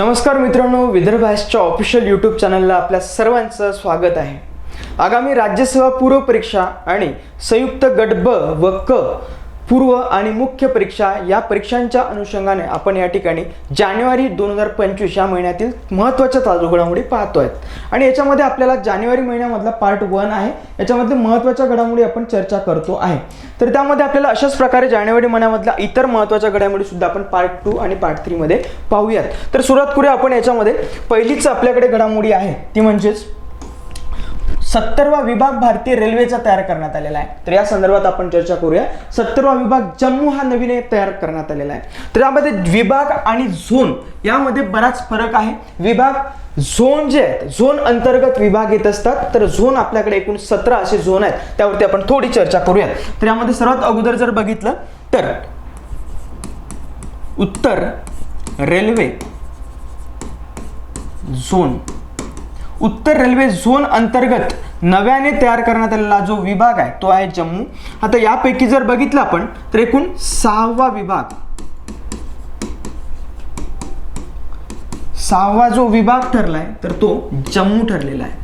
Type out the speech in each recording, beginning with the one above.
नमस्कार मित्रांनो Vidarbha ॲसच्या official YouTube चॅनलला आपल्या सर्वांचं स्वागत आहे. आगामी राज्यसेवा पूर्व परीक्षा आणि संयुक्त गट ब व क पूर्व आणि मुख्य परीक्षा या परीक्षांच्या अनुषंगाने आपण या ठिकाणी जानेवारी दोन हजार पंचवीस या महिन्यातील महत्त्वाच्या ताजू घडामोडी पाहतोय. आणि याच्यामध्ये आपल्याला जानेवारी महिन्यामधला पार्ट वन आहे. याच्यामध्ये महत्त्वाच्या घडामोडी आपण चर्चा करतो आहे. तर त्यामध्ये आपल्याला अशाच प्रकारे जानेवारी महिन्यामधल्या इतर महत्त्वाच्या घडामोडी सुद्धा आपण पार्ट टू आणि पार्ट थ्रीमध्ये पाहूयात. तर सुरुवात करूया आपण याच्यामध्ये. पहिलीच आपल्याकडे घडामोडी आहे. ती म्हणजेच सत्तरवा विभाग भारतीय रेल्वेचा तयार करण्यात आलेला आहे. तर या संदर्भात आपण चर्चा करूया. सत्तरवा विभाग जम्मू हा नवीन तयार करण्यात आलेला आहे. तर यामध्ये विभाग आणि झोन यामध्ये बराच फरक आहे. विभाग झोन जे आहेत झोन अंतर्गत विभाग येत असतात. तर झोन आपल्याकडे एकूण सतरा असे झोन आहेत. त्यावरती आपण थोडी चर्चा करूयात. तर यामध्ये सर्वात अगोदर जर बघितलं तर उत्तर रेल्वे झोन. उत्तर रेल्वे झोन अंतर्गत नव्याने तयार करण्यात आलेला जो विभाग आहे तो आहे जम्मू. आता यापैकी जर बघितलं आपण तर एकूण सहावा विभाग. सहावा जो विभाग ठरलाय तर तो जम्मू ठरलेला आहे.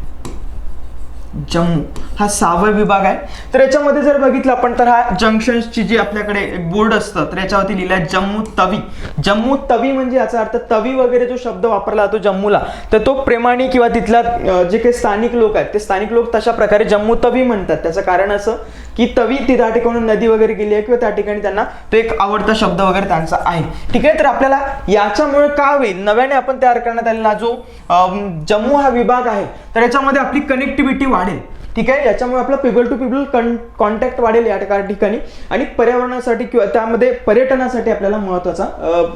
जम्मू हा सहावा विभाग आहे. तर याच्यामध्ये जर बघितलं आपण तर हा जंक्शन्सची जी आपल्याकडे एक बोर्ड असतं तर याच्यावरती लिहिलं आहे जम्मू तवी. जम्मू तवी म्हणजे याचा अर्थ तवी वगैरे जो शब्द वापरला जातो जम्मूला तर तो प्रेमाने किंवा तिथल्या जे काही स्थानिक लोक आहेत ते स्थानिक लोक तशा प्रकारे जम्मू तवी म्हणतात. त्याचं कारण असं की तवी ती त्या ठिकाणी नदी वगैरे गेली आहे किंवा त्या ठिकाणी त्यांना तो एक आवडता शब्द वगैरे त्यांचा आहे. ठीक आहे तर आपल्याला याच्यामुळे का होईल? नव्याने आपण तयार करण्यात आलेला जो जम्मू हा विभाग आहे तर याच्यामध्ये आपली कनेक्टिव्हिटी वाढ वाढेल. ठीक आहे? याच्यामुळे आपला पीपल टू पीपल कॉन्टॅक्ट वाढेल या ठिकाणी आणि पर्यावरणासाठी किंवा त्यामध्ये पर्यटनासाठी आपल्याला महत्त्वाचा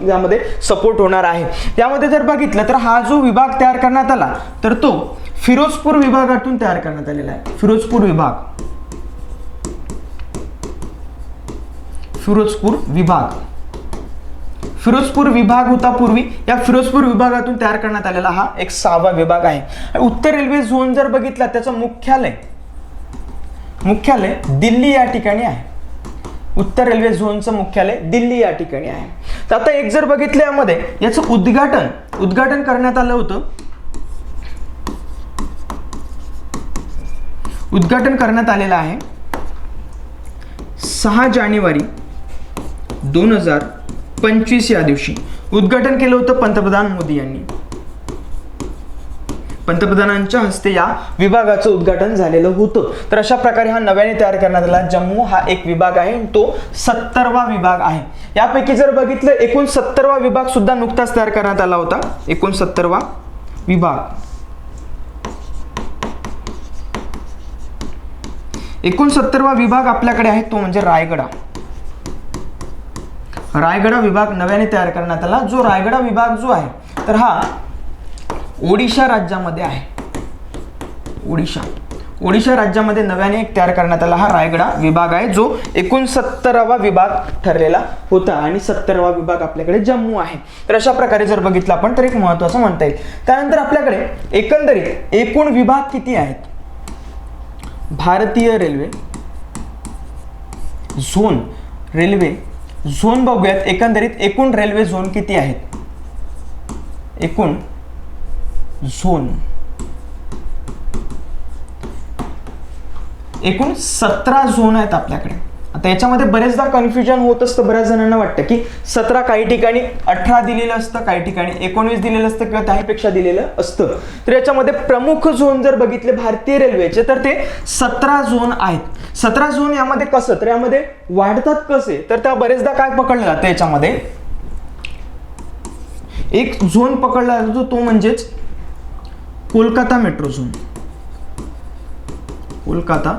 यामध्ये सपोर्ट होणार आहे. त्यामध्ये जर बघितलं तर हा जो विभाग तयार करण्यात आला तर तो फिरोजपूर विभागातून तयार करण्यात आलेला आहे. फिरोजपूर विभाग. फिरोजपूर विभाग. फिरोजपूर विभाग होता पूर्वी. या फिरोजपूर विभागातून तयार करण्यात आलेला हा एक सहावा विभाग आहे. आणि उत्तर रेल्वे झोन जर बघितला त्याचं मुख्यालय मुख्यालय दिल्ली या ठिकाणी आहे. उत्तर रेल्वे झोनचं मुख्यालय दिल्ली या ठिकाणी आहे. तर आता एक जर बघितलं यामध्ये याचं उद्घाटन उद्घाटन करण्यात आलं होतं. उद्घाटन करण्यात आलेलं आहे. सहा जानेवारी दोन हजार पंचवीस या दिवशी. उद्घाटन केलं होतं पंतप्रधान मोदी यांनी. पंतप्रधानांच्या हस्ते या विभागाचं उद्घाटन झालेलं होतं. तर अशा प्रकारे हा नव्याने तयार करण्यात आला. जम्मू हा एक विभाग आहे तो सत्तरवा विभाग आहे. यापैकी जर बघितलं एकूण सत्तरवा विभाग सुद्धा नुकताच तयार करण्यात आला होता. एकूण सत्तरवा विभाग. एकूण सत्तरवा विभाग आपल्याकडे आहे तो म्हणजे रायगडा. रायगडा विभाग नव्याने तयार करण्यात आला. जो रायगडा विभाग जो आहे तर हा ओडिशा राज्यामध्ये आहे. ओडिशा. ओडिशा राज्यामध्ये नव्याने एक तयार करण्यात आला हा रायगडा विभाग आहे जो एकोणसत्तरावा विभाग ठरलेला होता आणि सत्तरावा विभाग आपल्याकडे जम्मू आहे. तर अशा प्रकारे जर बघितलं आपण तर एक महत्वाचं म्हणता येईल. त्यानंतर आपल्याकडे एकंदरीत एकूण विभाग किती आहेत? भारतीय रेल्वे झोन रेल्वे झोन बघूयात एकंदरीत एकूण रेल्वे झोन किती आहेत? एकूण झोन. एकूण सतरा झोन आहेत आपल्याकडे. आता याच्यामध्ये बरेचदा कन्फ्युजन होत असतं बऱ्याच जणांना वाटतं की सतरा काही ठिकाणी अठरा दिलेलं असतं काही ठिकाणी एकोणवीस दिलेलं असतं किंवा त्याहीपेक्षा दिलेलं असतं. तर याच्यामध्ये प्रमुख झोन जर बघितले भारतीय रेल्वेचे तर ते सतरा झोन आहेत. सतरा झोन यामध्ये कसं? तर यामध्ये वाढतात कसे? तर त्या बरेचदा काय पकडलं जातं याच्यामध्ये? एक झोन पकडला जातो तो म्हणजेच Kolkata metro zone Kolkata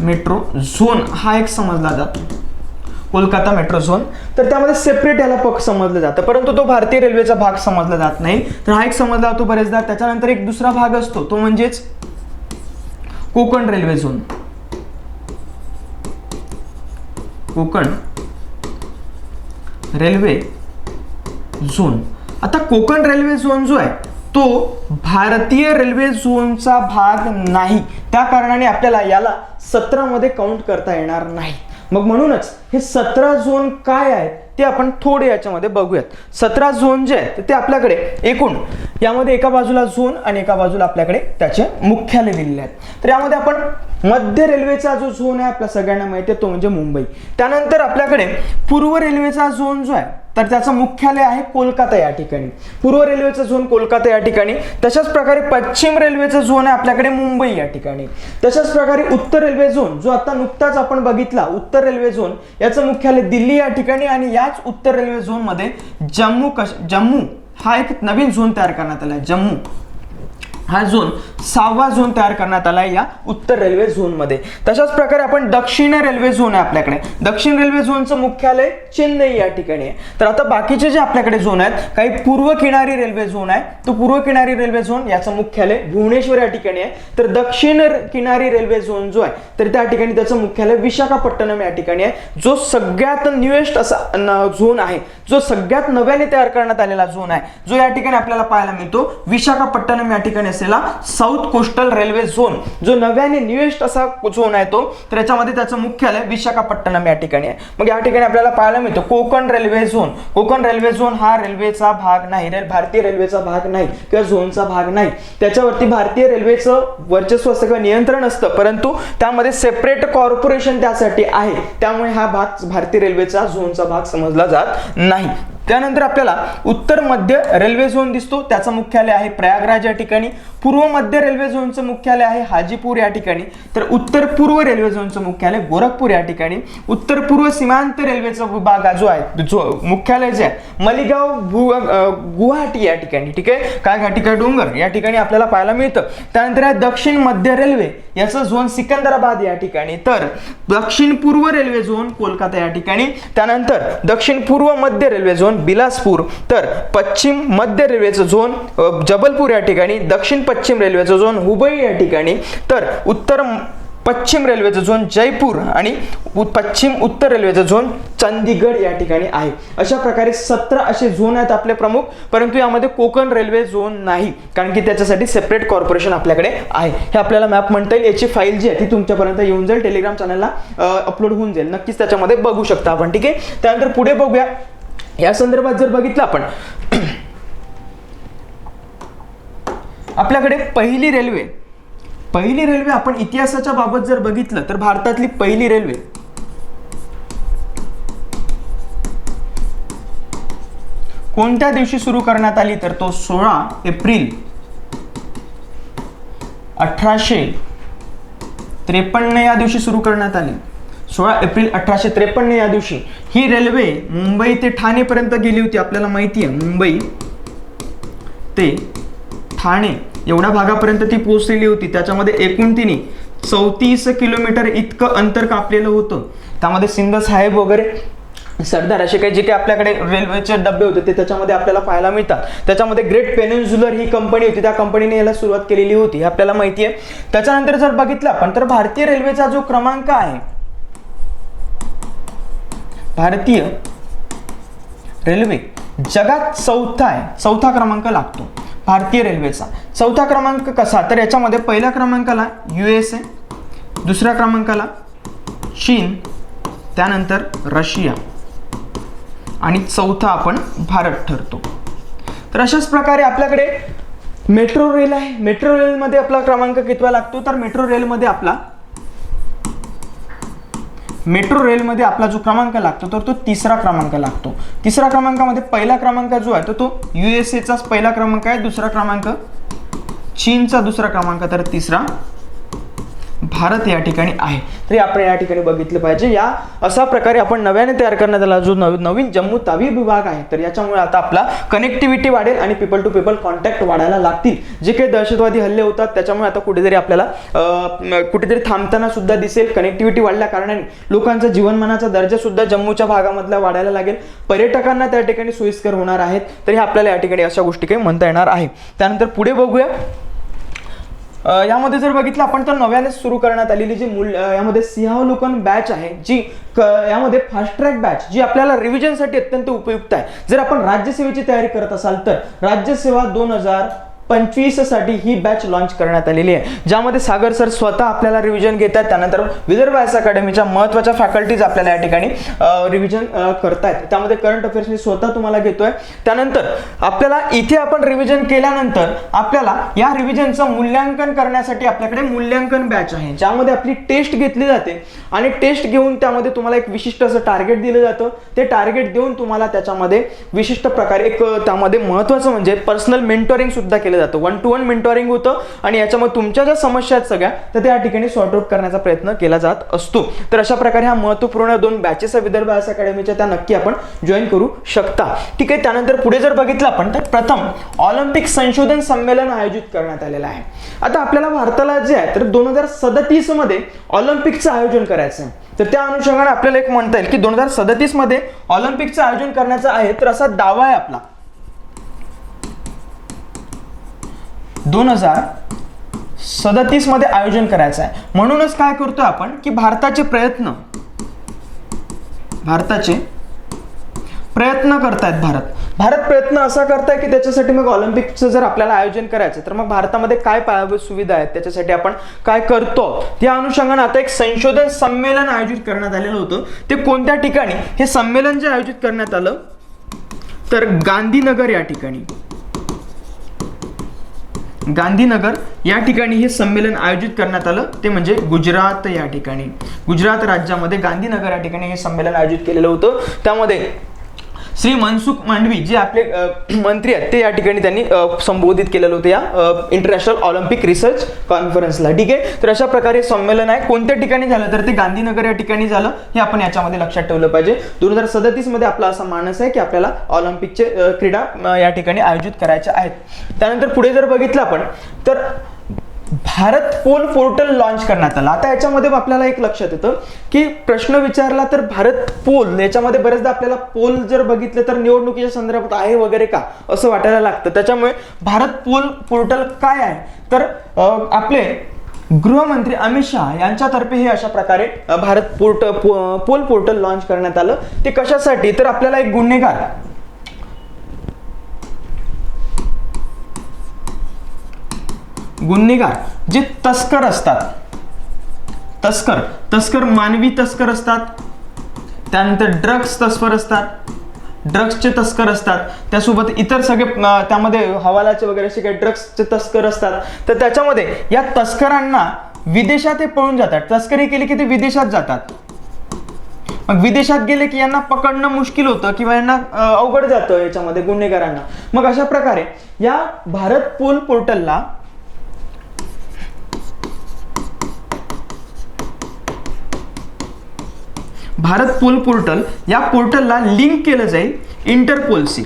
metro zone हा एक समजला जातो. Kolkata metro zone. तर त्यामध्ये सेपरेट याला पक समजलं जातं. परंतु तो भारतीय रेल्वेचा भाग समजला जात नाही. तर हा एक समजला जातो बरेचदा. त्याच्यानंतर एक दुसरा भाग असतो. तो म्हणजेच Konkan railway zone. Konkan railway zone. आता कोकण रेल्वे झोन जो आहे तो भारतीय रेल्वे झोनचा भाग नाही. त्या कारणाने आपल्याला याला सतरामध्ये काउंट करता येणार नाही. मग म्हणूनच हे सतरा झोन काय आहेत ते आपण थोडे याच्यामध्ये बघूयात. सतरा झोन जे आहेत ते आपल्याकडे एकूण. यामध्ये एका बाजूला झोन आणि एका बाजूला आपल्याकडे त्याचे मुख्यालय दिलेले आहेत. तर यामध्ये आपण मध्य रेल्वेचा जो झोन आहे आपल्या सगळ्यांना माहिती आहे तो म्हणजे मुंबई. त्यानंतर आपल्याकडे पूर्व रेल्वेचा झोन जो आहे तर त्याचं मुख्यालय आहे कोलकाता या ठिकाणी. पूर्व रेल्वेचा झोन कोलकाता या ठिकाणी. तशाच प्रकारे पश्चिम रेल्वेचा झोन आहे आपल्याकडे मुंबई या ठिकाणी. तशाच प्रकारे उत्तर रेल्वे झोन जो आता नुकताच आपण बघितला उत्तर रेल्वे झोन याचं मुख्यालय दिल्ली या ठिकाणी आणि याच उत्तर रेल्वे झोनमध्ये जम्मू कश जम्मू हा एक नवीन झोन तयार करण्यात आला आहे जम्मू. हा झोन सहावा झोन तयार करण्यात आला आहे या उत्तर रेल्वे झोनमध्ये. तशाच प्रकारे आपण दक्षिण रेल्वे झोन आहे आपल्याकडे. दक्षिण रेल्वे झोनचं मुख्यालय चेन्नई या ठिकाणी आहे. तर आता बाकीचे जे आपल्याकडे झोन आहेत काही पूर्व किनारी रेल्वे झोन आहे तो पूर्व किनारी रेल्वे झोन याचं मुख्यालय भुवनेश्वर या ठिकाणी आहे. तर दक्षिण किनारी रेल्वे झोन जो आहे तर त्या ठिकाणी त्याचं मुख्यालय विशाखापट्टणम या ठिकाणी आहे जो सगळ्यात न्यूएस्ट असा झोन आहे. जो सगळ्यात नव्याने तयार करण्यात आलेला झोन आहे जो या ठिकाणी आपल्याला पाहायला मिळतो विशाखापट्टणम या ठिकाणी असलेला साऊथ कोस्टल रेल्वे झोन जो नव्याने न्यूएस्ट असा झोन आहे तो तर याच्यामध्ये त्याचं मुख्यालय विशाखापट्टणम या ठिकाणी आहे. मग या ठिकाणी आपल्याला पाहायला मिळतो Konkan railway zone Konkan railway zone हा रेल्वेचा भाग नाही रेल भारतीय रेल्वेचा भाग नाही किंवा झोनचा भाग नाही. त्याच्यावरती भारतीय रेल्वेचं वर्चस्व असतं किंवा नियंत्रण असतं परंतु त्यामध्ये सेपरेट कॉर्पोरेशन त्यासाठी आहे. त्यामुळे हा भाग भारतीय रेल्वेचा झोनचा भाग समजला जात नाही त्यानंतर आपल्याला उत्तर मध्य रेल्वे झोन दिसतो. त्याचं मुख्यालय आहे प्रयागराज या ठिकाणी. पूर्व मध्य रेल्वे झोनचं मुख्यालय आहे हाजीपूर या ठिकाणी. तर उत्तर पूर्व रेल्वे झोनचं मुख्यालय गोरखपूर या ठिकाणी. उत्तर पूर्व सीमांत रेल्वेचा विभाग जो आहे जो मुख्यालय जे आहे मलिगाव गुवाहाटी या ठिकाणी ठीक आहे? काय घाटिका डोंगर या ठिकाणी आपल्याला पाहायला मिळतं. त्यानंतर आहे दक्षिण मध्य रेल्वे याचं झोन सिकंदराबाद या ठिकाणी. तर दक्षिण पूर्व रेल्वे झोन कोलकाता या ठिकाणी. त्यानंतर दक्षिण पूर्व मध्य रेल्वे झोन बिलासपूर. तर पश्चिम मध्य रेल्वेचं झोन जबलपूर या ठिकाणी. दक्षिण पश्चिम रेल्वेचा झोन हुबळी या ठिकाणी. तर उत्तर पश्चिम रेल्वेचा झोन जयपूर आणि पश्चिम उत्तर रेल्वेचा झोन चंदीगड या ठिकाणी आहे. अशा प्रकारे सतरा असे झोन आहेत आपले प्रमुख परंतु यामध्ये कोकण रेल्वे झोन नाही कारण की त्याच्यासाठी सेपरेट कॉर्पोरेशन आपल्याकडे आहे. हे आपल्याला मॅप म्हणता येईल. याची फाईल जी आहे ती तुमच्यापर्यंत येऊन जाईल. टेलिग्राम चॅनलला अपलोड होऊन जाईल. नक्कीच त्याच्यामध्ये बघू शकता आपण ठीक आहे? त्यानंतर पुढे बघूया. या संदर्भात जर बघितलं आपण आपल्याकडे पहिली रेल्वे. पहिली रेल्वे आपण इतिहासाच्या बाबत जर बघितलं तर भारतातली पहिली रेल्वे. कोणत्या दिवशी सुरू करण्यात आली? तर तो सोळा एप्रिल अठराशे त्रेपन्न या दिवशी सुरू करण्यात आली. सोळा एप्रिल अठराशे त्रेपन्न या दिवशी ही रेल्वे मुंबई ते ठाणेपर्यंत गेली होती. आपल्याला माहिती आहे मुंबई ते ठाणे एवढ्या भागापर्यंत ती पोहोचलेली होती. त्याच्यामध्ये एकूण तिने चौतीस किलोमीटर इतकं अंतर कापलेलं होतं. त्यामध्ये सिंध साहेब वगैरे सरदार असे काही जे काही आपल्याकडे रेल्वेचे डबे होते ते त्याच्यामध्ये आपल्याला पाहायला मिळतात. त्याच्यामध्ये ग्रेट पेनिन्सुलर ही कंपनी होती. त्या कंपनीने याला सुरुवात केलेली होती. हे आपल्याला माहिती आहे. त्याच्यानंतर जर बघितलं आपण तर भारतीय रेल्वेचा जो क्रमांक आहे भारतीय रेल्वे जगात चौथा आहे. चौथा क्रमांक लागतो. भारतीय रेल्वेचा. चौथा क्रमांक कसा? तर याच्यामध्ये पहिल्या क्रमांकाला यू एस ए दुसऱ्या क्रमांकाला चीन त्यानंतर रशिया आणि चौथा आपण भारत ठरतो. तर अशाच प्रकारे आपल्याकडे मेट्रो रेल आहे. मेट्रो रेलमध्ये आपला क्रमांक कितवा लागतो? तर मेट्रो रेलमध्ये आपला मेट्रो रेलमध्ये आपला जो क्रमांक लागतो तर तो तिसरा क्रमांक लागतो. तिसरा क्रमांकामध्ये पहिला क्रमांक जो आहे तर तो यू एस एचाच पहिला क्रमांक आहे दुसरा क्रमांक चीनचा दुसरा क्रमांक तर तिसरा. भारत या ठिकाणी आहे. तरी आपण या ठिकाणी बघितलं पाहिजे या अशा प्रकारे आपण नव्याने तयार करण्यात आला जो नव नवीन जम्मू तावी विभाग आहे. तर याच्यामुळे आता आपला कनेक्टिव्हिटी वाढेल आणि पीपल टू पीपल कॉन्टॅक्ट वाढायला लागतील. जे काही दहशतवादी हल्ले होतात त्याच्यामुळे आता कुठेतरी आपल्याला कुठेतरी थांबताना सुद्धा दिसेल. कनेक्टिव्हिटी वाढल्या कारणाने लोकांचा जीवनमानाचा दर्जा सुद्धा जम्मूच्या भागामधला वाढायला लागेल. पर्यटकांना त्या ठिकाणी सोयीस्कर होणार आहेत. तर हे आपल्याला या ठिकाणी अशा गोष्टी काही म्हणता येणार आहे. त्यानंतर पुढे बघूया. यामध्ये जर बघितलं आपण तर नव्याने सुरू करण्यात आलेली जी मूल यामध्ये सिंहावलोकन बॅच आहे जी क यामध्ये फास्ट ट्रॅक बॅच जी आपल्याला रिव्हिजनसाठी अत्यंत उपयुक्त आहे. जर आपण राज्यसेवेची तयारी करत असाल तर राज्यसेवा दोन हजार पंचवीससाठी ही बॅच लॉन्च करण्यात आलेली आहे. ज्यामध्ये सागर सर स्वतः आपल्याला रिव्हिजन घेत आहेत त्यानंतर विदर्भ एस अकॅडमीच्या महत्त्वाच्या फॅकल्टीज आपल्याला या ठिकाणी रिव्हिजन करतायत. त्यामध्ये करंट अफेअर्स मी स्वतः तुम्हाला घेतोय. त्यानंतर आपल्याला इथे आपण रिव्हिजन केल्यानंतर आपल्याला या रिव्हिजनचं मूल्यांकन करण्यासाठी आपल्याकडे मूल्यांकन बॅच आहे. ज्यामध्ये आपली टेस्ट घेतली जाते आणि टेस्ट घेऊन त्यामध्ये तुम्हाला एक विशिष्ट असं टार्गेट दिलं जातं. ते टार्गेट देऊन तुम्हाला त्याच्यामध्ये विशिष्ट प्रकारे एक त्यामध्ये महत्त्वाचं म्हणजे पर्सनल मेंटोरिंग सुद्धा केलं जातं. वन टू वन मेंटोरिंग होतं आणि याच्यामुळे तुमच्या ज्या समस्या आहेत सगळ्या तर त्या ठिकाणी सॉर्ट आउट करण्याचा प्रयत्न केला जात असतो. तर अशा प्रकारे हा महत्त्वपूर्ण दोन बॅचेस आहे विदर्भ आर्ट्स अकॅडमीच्या त्या नक्की आपण जॉईन करू शकता. ठीक आहे त्यानंतर पुढे जर बघितलं आपण तर प्रथम ऑलिम्पिक संशोधन संमेलन आयोजित करण्यात आलेलं आहे. आता आपल्याला भारताला जे आहे तर दोन हजार सदतीसमध्ये ऑलिम्पिकचं आयोजन करायचं आहे. तर त्या अनुषंगाने आपल्याला एक म्हणता येईल की दोन हजार सदतीसमध्ये ऑलिम्पिकचं आयोजन करण्याचं आहे तर असा दावा आहे आपला. दोन हजार सदतीसमध्ये आयोजन करायचं आहे. म्हणूनच काय करतो आपण की भारताचे प्रयत्न भारताचे प्रयत्न करतायत भारत. भारत प्रयत्न असा करताय की त्याच्यासाठी मग ऑलिम्पिकचं जर आपल्याला आयोजन करायचं तर मग भारतामध्ये काय पायाभूत सुविधा आहेत? त्याच्यासाठी आपण काय करतो? त्या अनुषंगाने आता एक संशोधन संमेलन आयोजित करण्यात आलेलं होतं. ते कोणत्या ठिकाणी? हे संमेलन जे आयोजित करण्यात आलं तर गांधीनगर या ठिकाणी. गांधीनगर या ठिकाणी हे संमेलन आयोजित करण्यात आलं. ते म्हणजे गुजरात या ठिकाणी. गुजरात राज्यामध्ये गांधीनगर या ठिकाणी हे संमेलन आयोजित केलेलं होतं. त्यामध्ये श्री मनसुख मांडवी जे आपले मंत्री आहेत ते या ठिकाणी त्यांनी संबोधित केलेलं होतं या इंटरनॅशनल ऑलिम्पिक रिसर्च कॉन्फरन्सला ठीक आहे? तर अशा प्रकारे संमेलन आहे. कोणत्या ठिकाणी झालं? तर ते गांधीनगर या ठिकाणी झालं. हे आपण याच्यामध्ये लक्षात ठेवलं पाहिजे. दोन हजार सदतीसमध्ये आपला असा मानस आहे की आपल्याला ऑलिम्पिकचे क्रीडा या ठिकाणी आयोजित करायच्या आहेत. त्यानंतर पुढे जर बघितलं आपण तर भारत पोल पोर्टल लॉन्च करण्यात आला. आता याच्यामध्ये आपल्याला एक लक्षात येतं की प्रश्न विचारला तर भारत पोल याच्यामध्ये बरेचदा आपल्याला पोल जर बघितलं तर निवडणुकीच्या संदर्भात आहे वगैरे का असं वाटायला लागतं. त्याच्यामुळे भारत पोल पोर्टल काय आहे? तर आपले गृहमंत्री अमित शहा यांच्यातर्फे हे अशा प्रकारे भारत पोर्ट पो- पोल पोर्टल लॉन्च करण्यात आलं. ते कशासाठी? तर आपल्याला एक गुन्हेगार गुन्हेगार जे तस्कर असतात. तस्कर तस्कर मानवी तस्कर असतात. त्यानंतर ड्रग्स तस्कर असतात. ड्रग्सचे तस्कर असतात. त्यासोबत इतर सगळे त्यामध्ये हवालाचे वगैरे असे काही ड्रग्सचे तस्कर असतात. तर त्याच्यामध्ये या तस्करांना विदेशात हे पळून जातात. तस्करी केली की ते विदेशात जातात. मग विदेशात गेले की यांना पकडणं मुश्किल होतं किंवा यांना अवघड जातं याच्यामध्ये गुन्हेगारांना. मग अशा प्रकारे या भारत पोल पोर्टलला भारत पोल पोर्टल या पोर्टलला लिंक केलं जाईल इंटरपोलशी.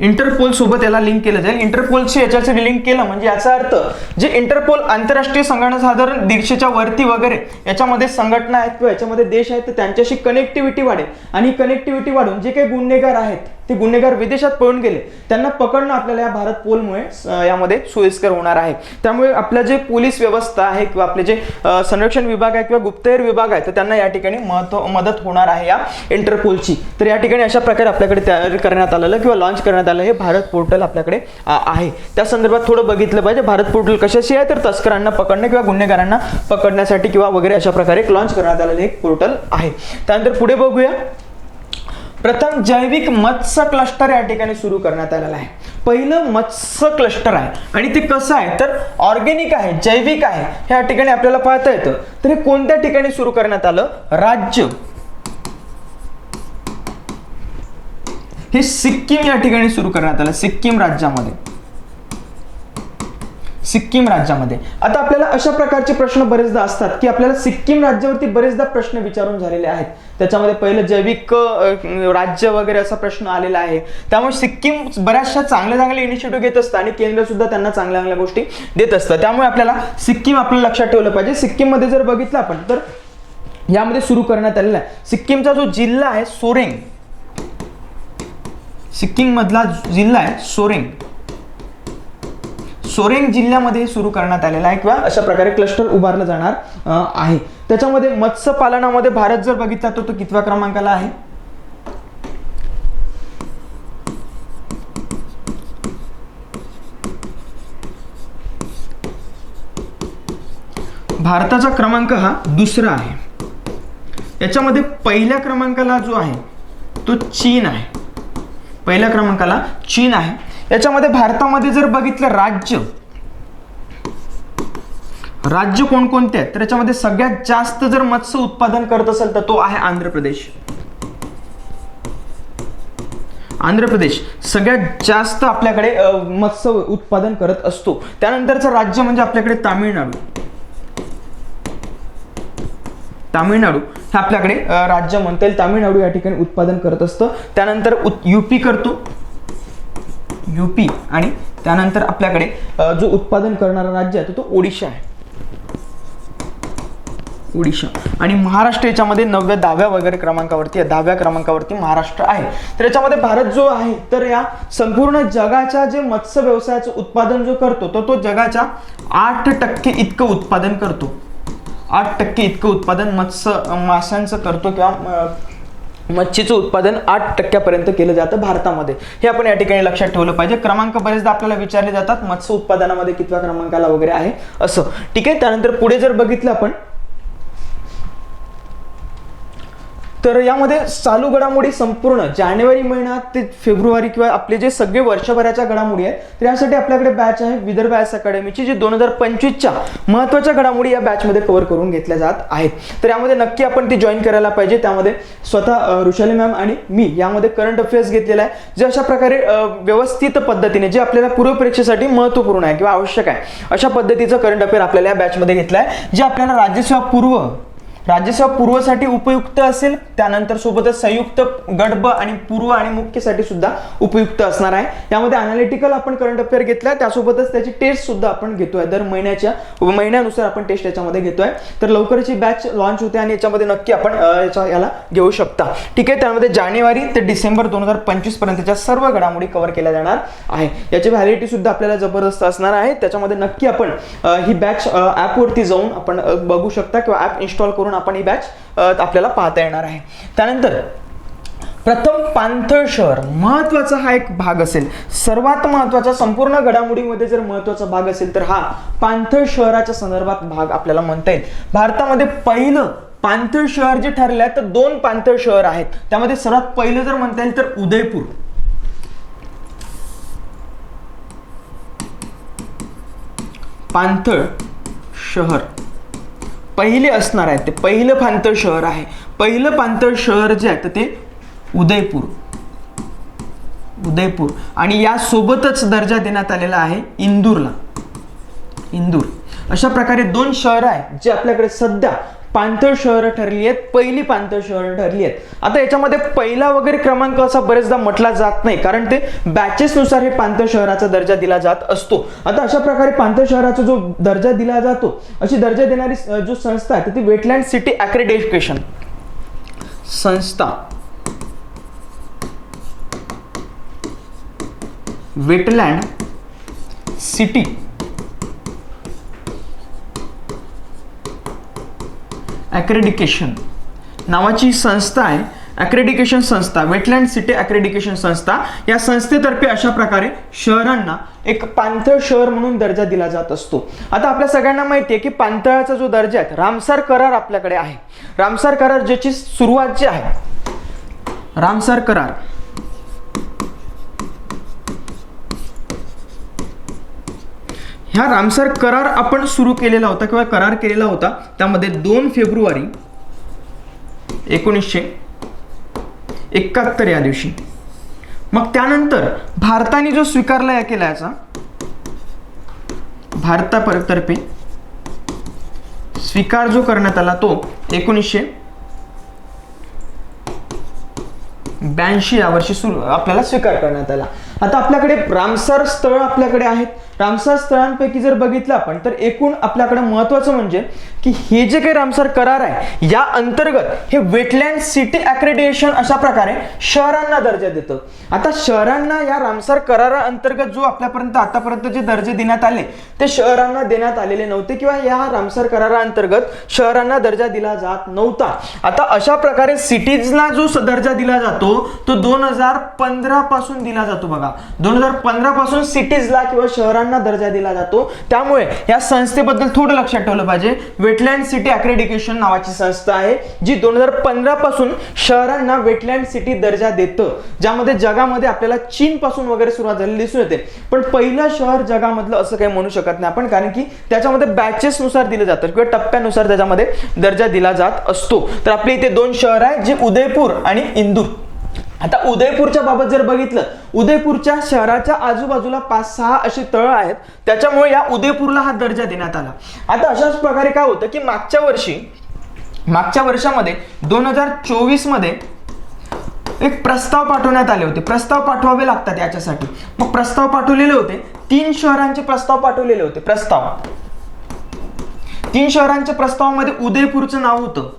इंटरपोल सोबत याला लिंक केलं जाईल. इंटरपोलशी याच्यासाठी लिंक केलं म्हणजे याचा अर्थ जे इंटरपोल आंतरराष्ट्रीय संघटना साधारण दीडशेच्या वरती वगैरे याच्यामध्ये संघटना आहेत किंवा याच्यामध्ये देश आहेत तर त्यांच्याशी कनेक्टिव्हिटी वाढेल. आणि कनेक्टिव्हिटी वाढून जे काही गुन्हेगार आहेत ते गुन्हेगार विदेशात पळून गेले. त्यांना पकडणं आपल्याला या भारत पोलमुळे यामध्ये सोयीस्कर होणार आहे. त्यामुळे आपलं जे पोलीस व्यवस्था आहे किंवा आपले जे संरक्षण विभाग आहे किंवा गुप्तहेर विभाग आहे तर त्यांना या ठिकाणी महत्त्व मदत होणार आहे या इंटरपोलची. तर या ठिकाणी अशा प्रकारे आपल्याकडे तयार करण्यात आलेलं किंवा लॉन्च करण्यात आलं हे भारत पोर्टल आपल्याकडे आहे. त्या संदर्भात थोडं बघितलं पाहिजे भारत पोर्टल कशाशी आहे तर तस्करांना पकडणं किंवा गुन्हेगारांना पकडण्यासाठी किंवा वगैरे अशा प्रकारे लॉन्च करण्यात आलेलं एक पोर्टल आहे. त्यानंतर पुढे बघूया. प्रथम जैविक मत्स्य क्लस्टर या ठिकाणी सुरू करण्यात आलेलं आहे. पहिलं मत्स्य क्लस्टर आहे. आणि ते कसं आहे? तर ऑर्गेनिक आहे जैविक आहे. हे या ठिकाणी आपल्याला पाहता येतं. तर हे कोणत्या ठिकाणी सुरू करण्यात आलं? राज्य. हे सिक्कीम या ठिकाणी सुरू करण्यात आलं सिक्कीम राज्यामध्ये. सिक्कीम राज्यामध्ये. आता आपल्याला अशा प्रकारचे प्रश्न बरेचदा असतात की आपल्याला सिक्कीम राज्यावरती बरेचदा प्रश्न विचारून झालेले आहेत. त्याच्यामध्ये पहिलं जैविक राज्य वगैरे असा प्रश्न आलेला आहे. त्यामुळे सिक्कीम बऱ्याचशा चांगल्या चांगल्या इनिशिएटिव्ह घेत असतं आणि केंद्र सुद्धा त्यांना चांगल्या चांगल्या गोष्टी देत असतं. त्यामुळे आपल्याला सिक्कीम आपल्याला लक्षात ठेवलं पाहिजे. सिक्कीममध्ये जर बघितलं आपण तर यामध्ये सुरू करण्यात आलेला आहे. सिक्कीमचा जो जिल्हा आहे सोरेंग. सिक्कीम मधला जिल्हा आहे सोरेंग. सोरेंग जिल्ह्यामध्ये सुरू करण्यात आलेला आहे किंवा अशा प्रकारे क्लस्टर उभारलं जाणार आहे. त्याच्यामध्ये मत्स्यपालनामध्ये भारत जर बघितला तर तो कितव्या क्रमांकाला आहे? भारताचा क्रमांक हा दुसरा आहे. याच्यामध्ये पहिल्या क्रमांकाला जो आहे तो चीन आहे. पहिल्या क्रमांकाला चीन आहे. याच्यामध्ये भारतामध्ये जर बघितलं राज्य राज्य कोणकोणते आहेत? तर याच्यामध्ये सगळ्यात जास्त जर मत्स्य उत्पादन करत असेल तर तो आहे आंध्र प्रदेश. आंध्र प्रदेश सगळ्यात जास्त आपल्याकडे मत्स्य उत्पादन करत असतो. त्यानंतरचं राज्य म्हणजे आपल्याकडे तामिळनाडू. तामिळनाडू हे आपल्याकडे राज्य म्हणता येईल. तामिळनाडू या ठिकाणी उत्पादन करत असतं. त्यानंतर उत युपी करतो. यूपी आणि त्यानंतर आपल्याकडे जो उत्पादन करणारा राज्य आहे तो तो ओडिशा आहे. ओडिशा. आणि महाराष्ट्र याच्यामध्ये नवव्या दहाव्या वगैरे क्रमांकावरती दहाव्या क्रमांकावरती महाराष्ट्र आहे. तर याच्यामध्ये भारत जो आहे तर या संपूर्ण जगाच्या जे मत्स्य व्यवसायाचं उत्पादन जो करतो तर तो जगाच्या आठ टक्के इतकं उत्पादन करतो. आठ टक्के इतकं उत्पादन मत्स्य माशांचं करतो किंवा मच्छीचं उत्पादन आठ टक्क्यापर्यंत केलं जातं भारतामध्ये. हे आपण या ठिकाणी लक्षात ठेवलं पाहिजे. क्रमांक बरेचदा आपल्याला विचारले जातात मत्स्य उत्पादनामध्ये कितव्या क्रमांकाला वगैरे आहे असं. ठीक आहे त्यानंतर पुढे जर बघितलं आपण तर यामध्ये चालू घडामोडी संपूर्ण जानेवारी महिना ते फेब्रुवारी किंवा आपले जे सगळे वर्षभराच्या घडामोडी आहेत तर यासाठी आपल्याकडे बॅच आहे विदर्भ आयस अकॅडमीची जी दोन हजार पंचवीसच्या महत्त्वाच्या घडामोडी या बॅचमध्ये कव्हर करून घेतल्या जात आहेत. तर यामध्ये नक्की आपण ती जॉईन करायला पाहिजे. त्यामध्ये स्वतः ऋषाली मॅम आणि मी यामध्ये करंट अफेअर्स घेतलेला आहे. जे अशा प्रकारे व्यवस्थित पद्धतीने जे आपल्याला पूर्वपरीक्षेसाठी महत्त्वपूर्ण आहे किंवा आवश्यक आहे अशा पद्धतीचं करंट अफेअर आपल्याला या बॅचमध्ये घेतलं आहे जे आपल्याला राज्यसेवा पूर्व राज्यसेवा पूर्वसाठी उपयुक्त असेल त्यानंतर सोबतच संयुक्त गडब आणि पूर्व आणि मुख्यसाठी सुद्धा उपयुक्त असणार आहे. यामध्ये अनालिटिकल आपण करंट अफेअर घेतलाय त्यासोबतच त्याची टेस्ट सुद्धा आपण घेतोय. दर महिन्याच्या महिन्यानुसार आपण टेस्ट याच्यामध्ये घेतोय. तर लवकरची बॅच लॉन्च होते आणि याच्यामध्ये नक्की आपण याच्या याला घेऊ शकता. ठीक आहे त्यामध्ये जानेवारी ते डिसेंबर दोन हजार पंचवीस पर्यंतच्या सर्व घडामोडी कव्हर केल्या जाणार आहे. याची व्हॅलिडिटी सुद्धा आपल्याला जबरदस्त असणार आहे. त्याच्यामध्ये नक्की आपण ही बॅच ॲपवरती जाऊन आपण बघू शकता किंवा ॲप इन्स्टॉल करून आपण ही बॅच आपल्याला पाहता येणार आहे. त्यानंतर प्रथम पांथळ शहर महत्त्वाचा हा एक भाग असेल. सर्वात महत्त्वाचा संपूर्ण घडामोडीमध्ये जर महत्त्वाचा भाग असेल तर हा पांथळ शहराच्या संदर्भात भाग आपल्याला म्हणता येईल. भारतामध्ये पहिलं पाणथळ शहर जे ठरलं आहे तर दोन पाणथळ शहर आहेत. त्यामध्ये सर्वात पहिलं जर म्हणता येईल तर उदयपूर. पांथळ शहर. पहिले असणार आहे ते पहिलं पांतळ शहर आहे. पहिलं पांतळ शहर जे आहे तर ते उदयपूर. उदयपूर. आणि यासोबतच दर्जा देण्यात आलेला आहे इंदूरला. इंदूर. अशा प्रकारे दोन शहर आहेत जे आपल्याकडे सध्या पाणथळ शहरं ठरली आहेत पहिली पाणथळ शहरं ठरली आहेत. आता याच्यामध्ये पहिला वगैरे क्रमांक असा बरेचदा म्हटला जात नाही कारण ते बॅचेसनुसार हे पाणथळ शहराचा दर्जा दिला जात असतो. आता अशा प्रकारे पाणथळ शहराचा जो दर्जा दिला जातो अशी दर्जा देणारी जो संस्था आहे ती वेटलँड सिटी अक्रेडिटेशन संस्था. वेटलँड सिटी ॲक्रेडिकेशन नावाची संस्था आहे ॲक्रेडिकेशन संस्था वेटलँड सिटी ॲक्रेडिकेशन संस्था. या संस्थेतर्फे अशा प्रकारे शहरांना एक पाणथळ शहर म्हणून दर्जा दिला जात असतो. आता आपल्या सगळ्यांना माहिती आहे की पाणथळाचा जो दर्जा आहे रामसार करार आपल्याकडे आहे. रामसार करार ज्याची सुरुवात जी आहे रामसार करार ह्या रामसर करार आपण सुरू केलेला होता किंवा करार केलेला होता त्यामध्ये दोन फेब्रुवारी एकोणीसशे एकाहत्तर या दिवशी. मग त्यानंतर भारताने जो स्वीकारला या केला याचा भारतातर्फे स्वीकार जो करण्यात आला तो एकोणीसशे ब्याऐंशी या वर्षी सुरू आपल्याला स्वीकार करण्यात आला. आता आपल्याकडे रामसर स्थळ आपल्याकडे आहेत. रामसर स्थळांपैकी जर बघितलं आपण तर एकूण आपल्याकडे महत्वाचं म्हणजे की हे जे काही रामसर करार आहे या अंतर्गत हे वेटलँड सिटी अक्रेडिएशन अशा प्रकारे शहरांना दर्जा देतं. आता शहरांना या रामसर करारा अंतर्गत जो आपल्यापर्यंत आतापर्यंत जे दर्जे देण्यात आले ते शहरांना देण्यात आलेले नव्हते किंवा या रामसर करारा अंतर्गत शहरांना दर्जा दिला जात नव्हता. आता अशा प्रकारे सिटीजला जो दर्जा दिला जातो तो दोन हजार पंधरा पासून दिला जातो बघा. बघा दोन हजार पंधरा पासून सिटीजला किंवा शहरांना दर्जा दिला जातो. त्यामुळे या संस्थेबद्दल थोडं लक्षात ठेवलं पाहिजे. वेटलँड सिटी अक्रेडिकेशन नावाची संस्था आहे जी दोन हजार पंधरा पासून शहरांना वेटलँड सिटी दर्जा देतं. ज्यामध्ये जगामध्ये आपल्याला चीन पासून वगैरे सुरुवात झालेली दिसून येते. पण पहिलं शहर जगामधलं असं काही म्हणू शकत नाही आपण कारण की त्याच्यामध्ये बॅचेस नुसार जातं किंवा टप्प्यानुसार त्याच्यामध्ये दर्जा दिला जात असतो. तर आपले इथे दोन शहर आहे जे उदयपूर आणि इंदूर. आता उदयपूरच्या बाबत जर बघितलं उदयपूरच्या शहराच्या आजूबाजूला पाच सहा अशी तळ आहेत. त्याच्यामुळे या उदयपूरला हा दर्जा देण्यात आला. आता अशाच प्रकारे काय होतं की मागच्या वर्षी मागच्या वर्षामध्ये दोन हजार चोवीसमध्ये एक प्रस्ताव पाठवण्यात आले होते. प्रस्ताव पाठवावे लागतात याच्यासाठी. मग प्रस्ताव पाठवलेले होते. तीन शहरांचे प्रस्ताव पाठवलेले होते. प्रस्ताव. तीन शहरांच्या प्रस्तावामध्ये उदयपूरचं नाव होतं.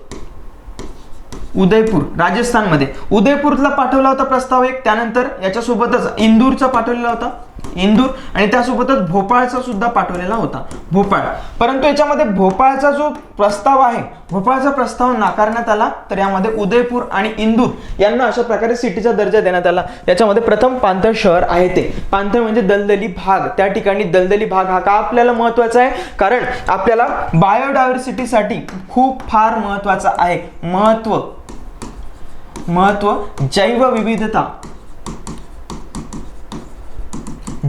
उदयपूर राजस्थानमध्ये. उदयपूरला पाठवला होता प्रस्ताव एक त्यानंतर याच्यासोबतच इंदूरचा पाठवलेला होता. इंदूर आणि त्यासोबतच भोपाळचा सुद्धा पाठवलेला होता भोपाळ. परंतु याच्यामध्ये भोपाळचा जो प्रस्ताव आहे भोपाळचा प्रस्ताव नाकारण्यात आला तर यामध्ये उदयपूर आणि इंदूर यांना अशा प्रकारे सिटीचा दर्जा देण्यात आला. याच्यामध्ये प्रथम पांथर शहर आहे ते. पांथर म्हणजे दलदली भाग. त्या ठिकाणी दलदली भाग हा का आपल्याला महत्त्वाचा आहे? कारण आपल्याला बायोडायव्हर्सिटीसाठी खूप फार महत्त्वाचा आहे. महत्त्व महत्त्व जैवविविधता.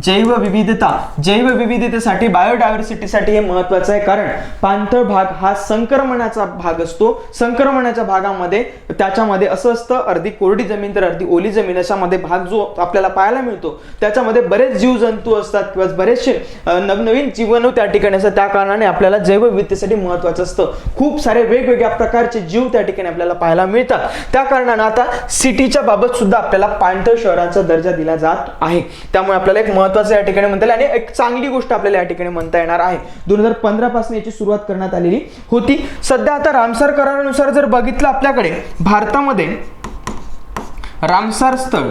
जैवविविधता जैवविविधतेसाठी बायोडायव्हर्सिटीसाठी हे महत्वाचं आहे. कारण पाणथळ भाग हा संक्रमणाचा भाग असतो. संक्रमणाच्या भागामध्ये त्याच्यामध्ये असं असतं अर्धी कोरडी जमीन तर अर्धी ओली जमीन अशामध्ये भाग जो आपल्याला पाहायला मिळतो. त्याच्यामध्ये बरेच जीवजंतू असतात किंवा बरेचसे नवनवीन जीवनू त्या ठिकाणी असतात. त्या कारणाने आपल्याला जैवविविधतेसाठी महत्वाचं असतं. खूप सारे वेगवेगळ्या प्रकारचे जीव त्या ठिकाणी आपल्याला पाहायला मिळतात. त्या कारणाने आता सिटीच्या बाबत सुद्धा आपल्याला पाणथळ शहराचा दर्जा दिला जात आहे. त्यामुळे आपल्याला एक महत्वाचं या ठिकाणी म्हणता येईल आणि एक चांगली गोष्ट आपल्याला या ठिकाणी म्हणता येणार आहे. दोन हजार पंधरा पासून याची सुरुवात करण्यात आलेली होती. सध्या आता रामसर करारानुसार जर बघितलं आपल्याकडे भारतामध्ये रामसार स्थळ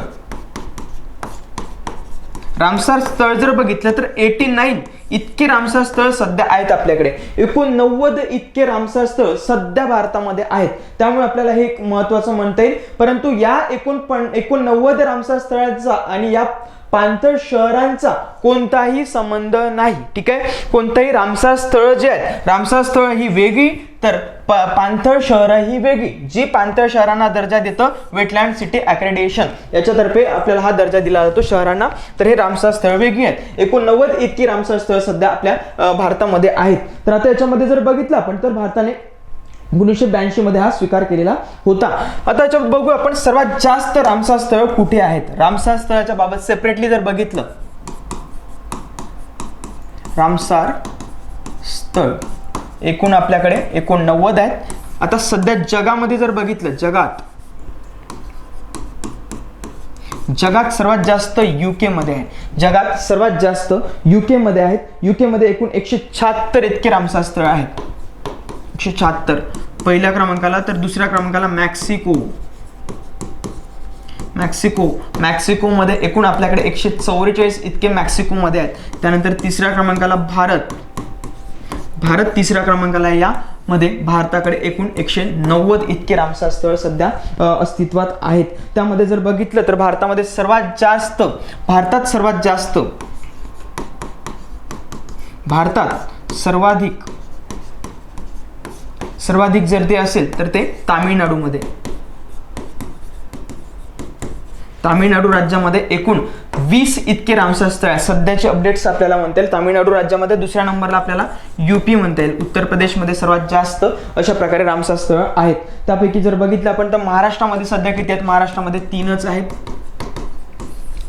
रामसार स्थळ जर बघितलं तर एटी नाईन इतके रामसार स्थळ सध्या आहेत आपल्याकडे. एकूण नव्वद इतके रामसार स्थळ सध्या भारतामध्ये आहेत. त्यामुळे आपल्याला हे एक महत्वाचं म्हणता येईल. परंतु या एकूण पण एकूण नव्वद रामसार स्थळांचा आणि या पांथळ शहरांचा कोणताही संबंध नाही. ठीक आहे? कोणताही रामसार स्थळ जे आहेत रामसार स्थळ ही वेगळी तर प- पाणथळ शहर ही वेगळी. जी पाणथळ शहरांना दर्जा देतं वेटलँड सिटी अॅक्रेडिएशन याच्यातर्फे आपल्याला हा दर्जा दिला जातो शहरांना. तर हे रामसार स्थळ वेगळी आहेत. एकूण नव्वद इतकी रामसार स्थळ सध्या आपल्या भारतामध्ये आहेत. तर आता याच्यामध्ये जर बघितलं आपण तर भारताने एकोणीसशे ब्याऐंशी मध्ये हा स्वीकार केलेला होता. आता याच्यात बघू आपण सर्वात जास्त रामसार स्थळ कुठे आहेत? रामसार स्थळाच्या बाबत सेपरेटली जर बघितलं. रामसार स्थळ. एकूण आपल्याकडे एकोणनव्वद आहेत. आता सध्या जगामध्ये जर बघितलं जगात जगात सर्वात जास्त युकेमध्ये आहे. जगात सर्वात जास्त युकेमध्ये आहेत. युकेमध्ये एकूण एकशे शहात्तर इतके रामसार स्थळ आहेत. एकशे शहात्तर. पहिल्या क्रमांकाला तर दुसऱ्या क्रमांकाला मॅक्सिको. मॅक्सिको. मॅक्सिकोमध्ये एकूण आपल्याकडे एकशे चौवेचाळीस इतके मॅक्सिकोमध्ये आहेत. त्यानंतर तिसऱ्या क्रमांकाला भारत. भारत तिसऱ्या क्रमांकाला या. मध्ये भारताकडे एकूण एकशे नव्वद इतके रामसार स्थळ सध्या अस्तित्वात आहेत. त्यामध्ये जर बघितलं तर भारतामध्ये सर्वात जास्त भारतात सर्वात जास्त भारतात सर्वाधिक सर्वाधिक जर ते असेल तर ते तामिळनाडूमध्ये. तामिळनाडू राज्यामध्ये एकूण वीस इतके रामसर स्थळ आहे सध्याचे अपडेट्स आपल्याला म्हणता येईल तामिळनाडू राज्यामध्ये दुसऱ्या नंबरला आपल्याला युपी म्हणता येईल उत्तर प्रदेशमध्ये सर्वात जास्त अशा प्रकारे रामसर स्थळ आहेत. त्यापैकी जर बघितलं आपण तर महाराष्ट्रामध्ये सध्या किती आहेत? महाराष्ट्रामध्ये तीनच आहेत.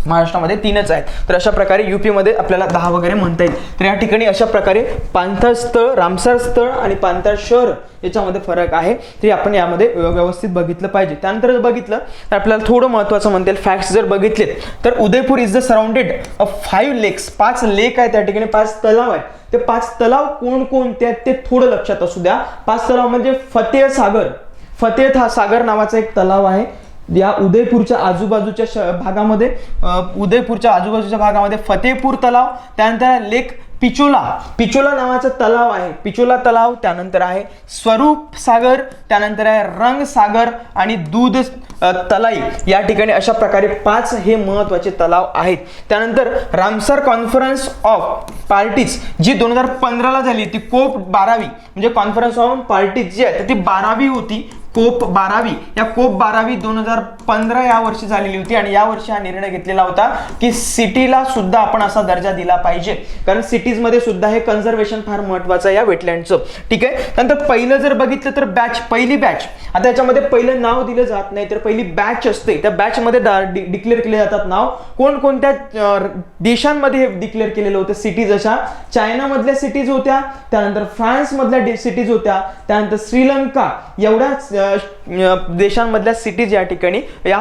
महाराष्ट्रामध्ये तीनच आहेत. तर अशा प्रकारे युपीमध्ये आपल्याला दहा वगैरे म्हणता येईल. तर या ठिकाणी अशा प्रकारे पांथळ स्थळ रामसार स्थळ आणि पांथळ शहर याच्यामध्ये फरक आहे. तरी आपण यामध्ये व्यवस्थित बघितलं पाहिजे. त्यानंतर जर बघितलं तर आपल्याला थोडं महत्त्वाचं म्हणता येईल. फॅक्ट्स जर बघितले तर Udaipur is the surrounded a five lakes पाच लेक आहेत त्या ठिकाणी पाच तलाव आहेत. ते पाच तलाव कोण कोणते आहेत ते थोडं लक्षात असू द्या. पाच तलाव म्हणजे फतेह सागर फतेह हा सागर नावाचा एक तलाव आहे. या उदयपूरच्या आजूबाजूच्या श भागामध्ये उदयपूरच्या आजूबाजूच्या भागामध्ये फतेहपूर तलाव त्यानंतर लेक पिचोला. पिचोला नावाचा तलाव आहे. पिचोला तलाव त्यानंतर आहे स्वरूप सागर त्यानंतर आहे रंग सागर आणि दूध तलाई. या ठिकाणी अशा प्रकारे पाच हे महत्त्वाचे तलाव आहेत. त्यानंतर रामसर कॉन्फरन्स ऑफ पार्टीज जी दोन हजार पंधराला झाली ती कोप बारावी. म्हणजे कॉन्फरन्स ऑफ पार्टीज जी आहे तर ती बारावी होती. कोप बारावी. या कोप बारावी दोन हजार पंधरा या वर्षी झालेली होती आणि या वर्षी हा निर्णय घेतलेला होता की सिटीला सुद्धा आपण असा दर्जा दिला पाहिजे. कारण सिटीजमध्ये सुद्धा हे कन्झर्वेशन फार महत्वाचं आहे या वेटलँडचं ठीक आहे? त्यानंतर पहिलं जर बघितलं तर बॅच पहिली बॅच आता याच्यामध्ये पहिलं नाव दिलं जात नाही तर पहिली बॅच असते. त्या बॅचमध्ये डिक्लेअर केले जातात नाव. कोणकोणत्या कोणत्या देशांमध्ये हे डिक्लेअर केलेलं होतं? सिटीज अशा. चायनामधल्या सिटीज होत्या. त्यानंतर फ्रान्समधल्या सिटीज होत्या. त्यानंतर श्रीलंका. एवढ्याच देशांमधल्या सिटीज या ठिकाणी या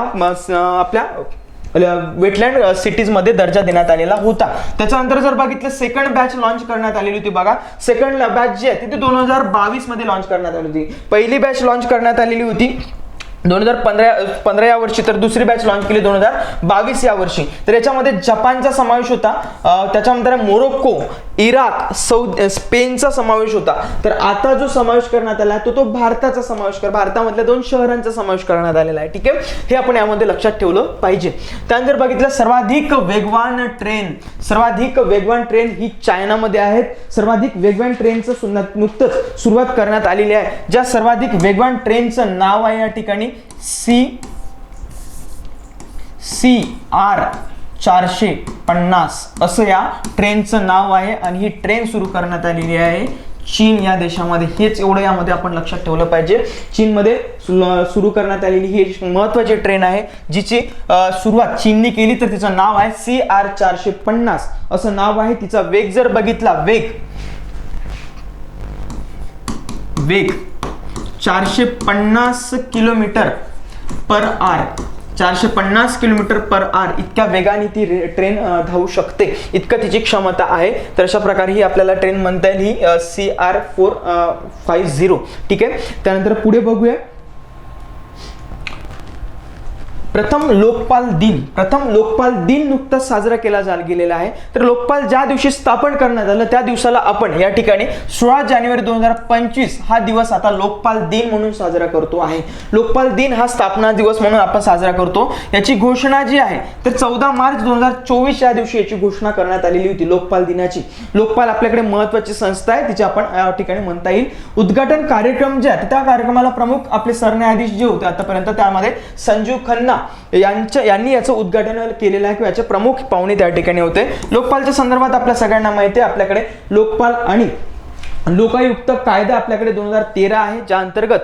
आपल्या वेटलँड सिटीजमध्ये दर्जा देण्यात आलेला होता. त्याच्यानंतर जर बघितलं सेकंड बॅच लॉन्च करण्यात आलेली होती बघा. सेकंड बॅच जी आहे ती दोन हजार बावीसमध्ये लॉन्च करण्यात आली होती. पहिली बॅच लॉन्च करण्यात आलेली होती. दोन हजार पंधरा पंधरा या वर्षी तर दुसरी बॅच लॉन्च केली दोन हजार बावीस या वर्षी. तर याच्यामध्ये जपानचा समावेश होता. त्याच्यानंतर मोरोक्को इराक सौ स्पेनचा समावेश होता. तर आता जो समावेश करण्यात आला आहे तो तो भारताचा समावेश कर भारतामधल्या दोन शहरांचा समावेश करण्यात आलेला आहे ठीक आहे? हे आपण यामध्ये लक्षात ठेवलं पाहिजे. त्यानंतर बघितलं सर्वाधिक वेगवान ट्रेन सर्वाधिक वेगवान ट्रेन ही चायनामध्ये आहेत. सर्वाधिक वेगवान ट्रेनचं सुद्धा नुकतंच सुरुवात करण्यात आलेली आहे. ज्या सर्वाधिक वेगवान ट्रेनचं नाव आहे या ठिकाणी सी सी आर. चारशे पन्नास असं या ट्रेनचं नाव आहे आणि ही ट्रेन सुरू करण्यात आलेली आहे. चीन या देशामध्ये हेच एवढं यामध्ये आपण लक्षात ठेवलं पाहिजे. चीनमध्ये सुरू करण्यात आलेली ही एक महत्त्वाची ट्रेन आहे जिची सुरुवात चीनने केली तर तिचं नाव आहे सी आर चारशे पन्नास. असं नाव आहे तिचा वेग जर बघितला वेग. वेग. चारशे पन्नास किलोमीटर पर आर. चारशे पन्नास किलोमीटर पर आर इतक्या वेगाने ती ट्रेन धावू शकते. इतकं तिची क्षमता आहे. तर अशा प्रकारे ही आपल्याला ट्रेन म्हणता येईल ही C R four five zero ठीक आहे? त्यानंतर पुढे बघूया. प्रथम लोकपाल दिन प्रथम लोकपाल दिन नुकताच साजरा केला जा गेलेला आहे. तर लोकपाल ज्या दिवशी स्थापन करण्यात आलं त्या दिवसाला आपण या ठिकाणी सोळा जानेवारी दोन हजार पंचवीस हा दिवस आता लोकपाल दिन म्हणून साजरा करतो आहे. लोकपाल दिन हा स्थापना दिवस म्हणून आपण साजरा करतो. याची घोषणा जी आहे तर चौदा मार्च दोन हजार चोवीस या दिवशी याची घोषणा करण्यात आलेली होती लोकपाल दिनाची. लोकपाल आपल्याकडे महत्वाची संस्था आहे तिची आपण या ठिकाणी म्हणता येईल. उद्घाटन कार्यक्रम जे आहे त्या कार्यक्रमाला प्रमुख आपले सरन्यायाधीश जे होते आतापर्यंत त्यामध्ये संजीव खन्ना यांच्या यांनी याचं उद्घाटन केलेलं आहे किंवा याचे प्रमुख पाहुणे त्या ठिकाणी होते. लोकपालच्या संदर्भात आपल्या सगळ्यांना माहिती आहे. आपल्याकडे लोकपाल आणि लोकायुक्त कायदा आपल्याकडे दोन हजार तेरा आहे ज्या अंतर्गत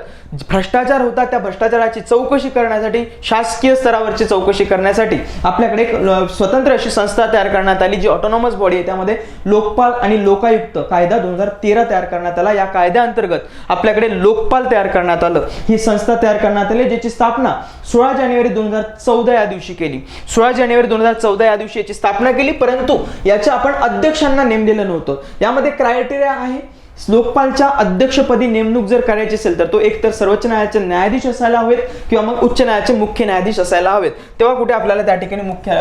भ्रष्टाचार होता त्या भ्रष्टाचाराची चौकशी करण्यासाठी शासकीय स्तरावरची चौकशी करण्यासाठी आपल्याकडे एक स्वतंत्र अशी संस्था तयार करण्यात आली जी ऑटोनॉमस बॉडी आहे. त्यामध्ये लोकपाल आणि लोकायुक्त कायदा दोन हजार तेरा तयार करण्यात आला. या कायद्याअंतर्गत आपल्याकडे लोकपाल तयार करण्यात आलं. ही संस्था तयार करण्यात आली ज्याची स्थापना सोळा जानेवारी दोन हजार चौदा या दिवशी केली. सोळा जानेवारी दोन हजार चौदा या दिवशी याची स्थापना केली परंतु याच्या आपण अध्यक्षांना नेमलेलं नव्हतं. यामध्ये क्रायटेरिया आहे लोकपालच्या अध्यक्षपदी नेमणूक जर करायची असेल तर तो एक तर सर्वोच्च न्यायालयाचे न्यायाधीश असायला हवेत किंवा मग उच्च न्यायालयाचे मुख्य न्यायाधीश असायला हवेत. तेव्हा कुठे आपल्याला त्या ठिकाणी मुख्य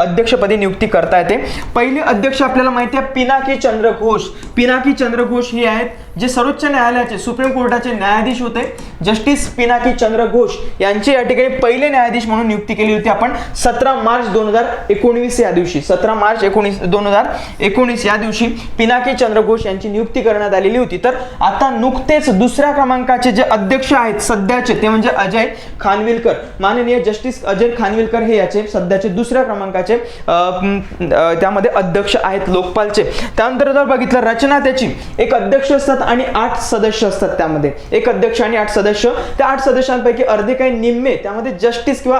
अध्यक्षपदी नियुक्ती करता येते. पहिले अध्यक्ष आपल्याला माहिती आहे पिनाकी चंद्र घोष पिनाकी चंद्र घोष हे आहेत जे सर्वोच्च न्यायालयाचे सुप्रीम कोर्टाचे न्यायाधीश होते. जस्टिस पिनाकी चंद्र घोष यांची या ठिकाणी पहिले न्यायाधीश म्हणून नियुक्ती केली होती आपण सतरा मार्च दोन हजार एकोणवीस या दिवशी. सतरा मार्च एकोणीस दोन हजार एकोणीस या दिवशी पिनाकी चंद्र घोष यांची नियुक्ती करण्यात आलेली होती. तर आता नुकतेच दुसऱ्या क्रमांकाचे जे अध्यक्ष आहेत सध्याचे ते म्हणजे अजय खानविलकर. माननीय जस्टिस अजय खानविलकर हे याचे सध्याचे दुसऱ्या क्रमांकाचे त्यामध्ये अध्यक्ष आहेत लोकपालचे. त्यानंतर जर बघितलं रचना त्याची. एक अध्यक्ष असतात आणि आठ सदस्य असतात त्यामध्ये. एक अध्यक्ष आणि आठ सदस्य. त्या आठ सदस्यांपैकी अर्धे काही निम्मे त्यामध्ये जस्टिस किंवा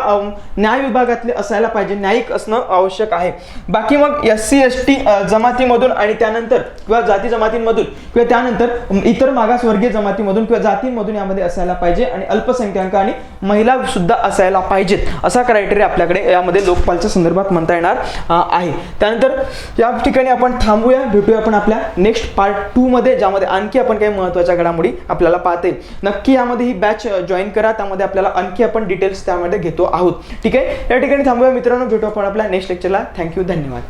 न्याय विभागातले असायला पाहिजे. न्यायिक असणं आवश्यक आहे. बाकी मग एस सी एस टी जमातीमधून आणि त्यानंतर किंवा जाती जमातींमधून किंवा त्यानंतर इतर मागासवर्गीय जमातीमधून किंवा जातींमधून यामध्ये असायला पाहिजे आणि अल्पसंख्याक आणि महिला सुद्धा असायला पाहिजेत. असा क्रायटेरिया आपल्याकडे यामध्ये लोकपालच्या संदर्भात म्हणता येणार आहे. त्यानंतर या ठिकाणी आपण थांबूया भेटूया आपण आपल्या नेक्स्ट पार्ट टू मध्ये ज्यामध्ये आणखी आपण काही महत्त्वाच्या घडामोडी आपल्याला पाहता. येईल नक्की यामध्ये ही बॅच जॉईन करा. त्यामध्ये आपल्याला आणखी आपण डिटेल्स त्यामध्ये घेतो आहोत. ठीक आहे? या ठिकाणी थांबूया. मित्रांनो भेटू आपण आपल्या नेक्स्ट लेक्चरला थँक्यू धन्यवाद.